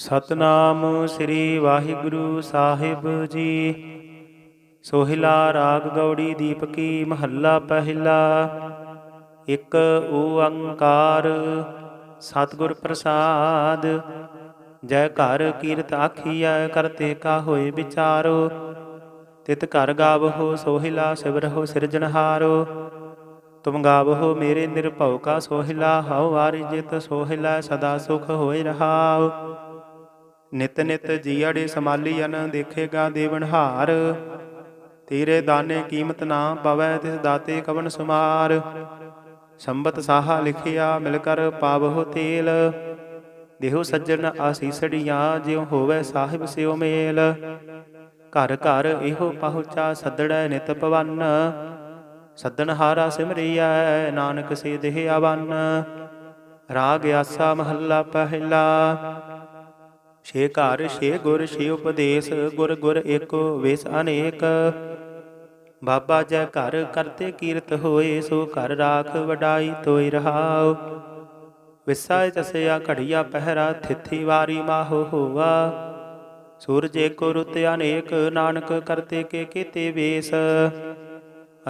ਸਤਨਾਮ ਸ੍ਰੀ ਵਾਹਿਗੁਰੂ ਸਾਹਿਬ ਜੀ। ਸੋਹਿਲਾ ਰਾਗ ਗੌੜੀ ਦੀਪਕੀ ਮਹੱਲਾ ਪਹਿਲਾ। ਇੱਕ ਓੰਕਾਰ ਸਤਿਗੁਰ ਪ੍ਰਸਾਦ। ਜੈ ਘਰ ਕੀਰਤ ਆਖੀਐ ਕਰਤੇ ਕਾ ਹੋਏ ਵਿਚਾਰੋ। ਤਿਤ ਘਰ ਗਾਵਹੋ, ਸੋਹਿਲਾ ਸਿਵਰਹੋ ਸਿਰਜਣਹਾਰੋ ਤੁਮ ਗਾਵਹੋ, ਮੇਰੇ ਨਿਰਭਉ ਕਾ ਸੋਹਿਲਾ, ਹਉ ਵਾਰਿ ਜਿਤ ਸੋਹਿਲਾ, ਸਦਾ ਸੁਖ ਹੋਇ ਰਹਾਉ। ਨਿਤ ਨਿਤ ਜੀੜੇ ਸਮਾਲੀਨ ਦੇਖੇਗਾ ਦੇਵਨਹਾਰ ਤੇਰੇ ਦਾਨੇ ਕੀਮਤ ਨਾ ਪਵੈ, ਤਿਸ ਦਾਤੇ ਕਵਨ ਸੁਮਾਰ। ਸੰਬਤ ਸਾਹਾ ਲਿਖਿਆ, ਮਿਲ ਕਰ ਪਾਵਹੁ ਤੇਲ। ਦੇਹੋ ਸੱਜਣ ਆਸੀਸੜੀਆਂ, ਜਿਉ ਹੋਵੇ ਸਾਹਿਬ ਸਿਉ ਮੇਲ। ਘਰ ਘਰ ਇਹੋ ਪਹੁੰਚਾ, ਸੱਦੜੈ ਨਿਤ ਪਵਨ ਸੱਦਣ ਹਾਰਾ ਸਿਮਰਿਐ, ਨਾਨਕ ਸੇ ਦੇਹ ਆਵਨ ਰਾਗ ਆਸਾ ਮਹੱਲਾ ਪਹਿਲਾ। ਛੇ ਘਰ, ਛੇ ਗੁਰ, ਛੇ ਉਪਦੇਸ਼, ਗੁਰ ਗੁਰ ਏਕੋ ਵੇਸ ਅਨੇਕ। ਬਾਬਾ ਜੈ ਘਰ ਕਰਤੇ ਕੀਰਤ ਹੋਏ, ਸੋ ਘਰ ਰਾਖ ਵਡਾਈ ਤੋਈ ਰਹਾਉ। ਵਿਸਾਇ ਤਸਿਆ ਘੜੀਆ ਪਹਿਰਾ, ਥਿਥੀ ਵਾਰੀ ਮਾਹੋ ਹੋਵਾ ਸੂਰਜ ਏਕੋ ਰੁੱਤ ਅਨੇਕ, ਨਾਨਕ ਕਰਤੇ ਕੇ ਕੀਤੇ ਵੇਸ।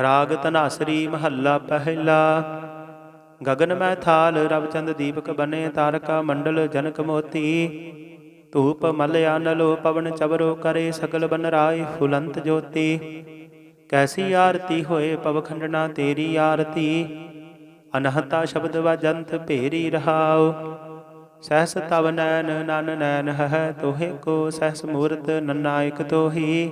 ਰਾਗ ਧਨਾਸਰੀ ਮਹੱਲਾ ਪਹਿਲਾ। ਗਗਨ ਮੈਂ ਥਾਲ ਰਵਚੰਦ ਦੀਪਕ ਬਨੇ, ਤਾਰਕਾ ਮੰਡਲ ਜਨਕ ਮੋਤੀ। ਧੂਪ ਮਲਿਆ ਨਲੋ ਪਵਨ ਚਵਰੋ ਕਰੇ ਸਕਲ ਬਨ ਰਾਏ ਫੁਲੰਤ ਜੋਤੀ। ਕੈਸੀ ਆਰਤੀ ਹੋਏ ਪਵਖੰਡਨਾ ਤੇਰੀ ਆਰਤੀ। ਅਨਹਤਾ ਸ਼ਬਦ ਵਜੰਤ ਭੇਰੀ ਰਹਾਉ। ਸਹਸ ਤਵ ਨੈਨ ਨਨ ਨੈਨ ਹੈ ਤੋਹੇ ਕੋ ਸਹਸ ਮੂਰਤ ਨਨਾਇਕ ਤੋਹੀ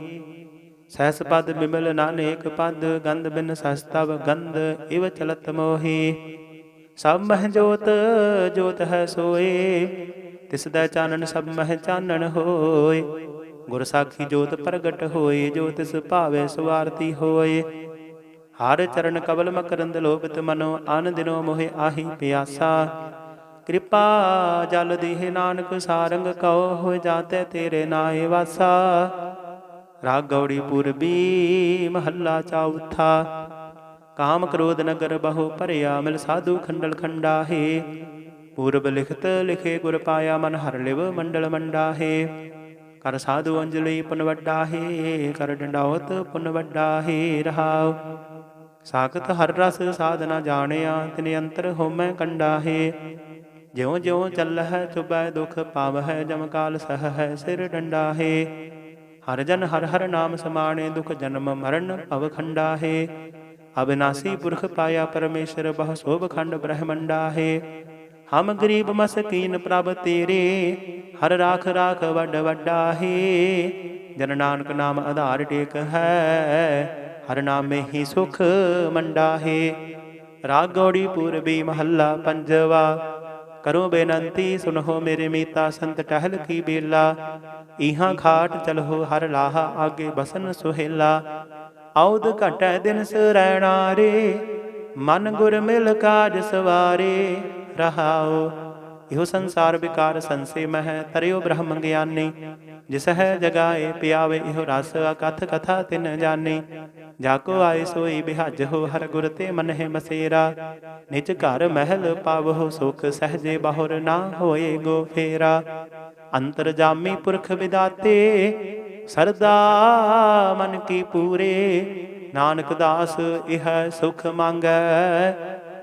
ਸਹਸ ਪਦ ਬਿਮਲ ਨਾਨੇਕ ਪਦ, ਗੰਧ ਬਿਨ ਸਹਸ ਤਵ ਗੰਧ, ਇਵ ਚਲਤ ਮੋਹੀ। ਸਭ ਮਹਿ ਜੋਤ ਜੋਤ ਹੈ ਸੋਏ। ਤਿਸ ਦਾ ਚਾਨਣ ਸਭ ਮਹਿ ਚਾਨਣ ਹੋਏ। ਗੁਰ ਸਾਖੀ ਜੋਤ ਪ੍ਰਗਟ ਹੋਏ, ਜੋ ਤਿਸ ਭਾਵੇ ਸਵਾਰਤੀ ਹੋਏ। ਹਰ ਚਰਨ ਕਬਲ ਮਕਰੰਦ ਲੋਭਿਤ ਮਨੋ ਆਨ ਦਿਨੋ ਮੋਹਿ ਆਹੀ ਪਿਆਸਾ। ਕਿਰਪਾ ਜਲ ਦੀਹ ਨਾਨਕ, ਸਾਰੰਗ ਕਉ ਹੋਇ ਜਾਤੇ ਤੇਰੇ ਨਾਏ ਵਾਸਾ। ਰਾਗ ਗੌੜੀ ਪੂਰਬੀ ਮਹੱਲਾ ਚੌਥਾ ਕਾਮ ਕ੍ਰੋਧ ਨਗਰ ਬਹੁ ਭਰਿਆ, ਮਿਲ ਸਾਧੂ ਖੰਡਲ ਖੰਡਾ ਹੈ ਪੂਰਬ ਲਿਖਤ ਲਿਖੇ ਗੁਰ ਪਾਇਆ ਮਨ ਹਰ ਲਿਵ ਮੰਡਲ ਮੰਡਾ ਕਰ ਸਾਧੂ ਅੰਜਲੀ ਪੁਨ ਵੱਡਾ ਕਰ ਡੰਡਾਵਤ ਪੁਨ ਵੱਡਾ ਰਹਾਉ ਸਾਖਤ ਹਰ ਰਸ ਸਾਧਨਾ ਜਾਣਿਆ ਤਿਨ ਅੰਤਰ ਹੋਮੈ ਕੰਡਾ ਹੈ ਜਿਉ ਜਿਉ ਚੱਲਹਿ ਚੁਬੈ ਦੁਖ ਪਾਵਹਿ ਜਮ ਕਾਲ ਸਹ ਹੈ ਸਿਰ ਡੰਡਾ ਹਰ ਜਨ ਹਰ ਹਰ ਨਾਮ ਸਮਾਣੇ ਦੁਖ ਜਨਮ ਮਰਨ ਭਵ ਖੰਡਾ ਅਬਿਨਾਸੀ ਪੁਰਖ ਪਾਇਆ ਪਰਮੇਸ਼ਰ ਬਹੁ ਸੋਭ ਖੰਡ ਬ੍ਰਹਮੰਡਾ ਹੈ ਹਮ ਗਰੀਬ ਮਸਕੀਨ ਪ੍ਰਭ ਤੇਰੇ, ਹਰ ਰਾਖ ਰਾਖ ਵੱਡ ਵੱਡਾ ਹੈ। ਜਨ ਨਾਨਕ ਨਾਮ ਆਧਾਰ ਟੇਕ ਹੈ, ਹਰ ਨਾਮੇ ਹੀ ਸੁਖ ਮੰਡਾ ਹੈ। ਰਾਗ ਗੌੜੀ ਪੂਰਬੀ ਮਹੱਲਾ ਪੰਜਵਾ, ਕਰੋ ਬੇਨੰਤੀ ਸੁਨੋ ਮੇਰੇ ਮੀਤਾ ਸੰਤ ਟਹਿਲ ਕੀ ਬੇਲਾ। ਇਹਾਂ ਖਾਟ ਚਲੋ ਹਰ ਲਾਹਾ ਆਗੇ ਬਸਨ ਸੁਹੇਲਾ। ਆਉਦ ਘਟੈ ਦਿਨ ਸਰੈਣਾ ਰੇ, ਮਨ ਗੁਰ ਮਿਲ ਕਾਜ ਸਵਾਰੇ। ਰਹਾਉ। ਇਹੋ ਸੰਸਾਰ ਵਿਕਾਰ ਸੰਸੇ ਮਹਿ ਤਰਿਓ ਬ੍ਰਹਮ ਗਿਆਨੀ। ਜਿਸ ਹੈ ਜਗਾਏ ਪਿਆਵੇ, ਇਹੋ ਰਸ ਅਕਥ ਕਥਾ ਤਿਨ ਜਾਣੀ ਜਾ ਕੋ ਆਏ ਸੋਈ ਬਿਹਜ ਹੋ, ਹਰ ਗੁਰ ਤੇ ਮਨ ਹੈ ਮਸੇਰਾ। ਨਿਜ ਘਰ ਮਹਿਲ ਪਾਵਹੁ, ਸੁਖ ਸਹਜੇ ਬਾਹੁਰ ਨਾ ਹੋਏ ਗੋ ਫੇਰਾ। ਅੰਤਰ ਜਾਮੀ ਪੁਰਖ ਵਿਦਾਤੇ, ਸਰਦਾ ਮਨ ਕੀ ਪੂਰੇ। ਨਾਨਕ ਦਾਸ, ਇਹ ਸੁਖ ਮੰਗੈ।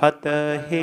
ਫਤਹਿ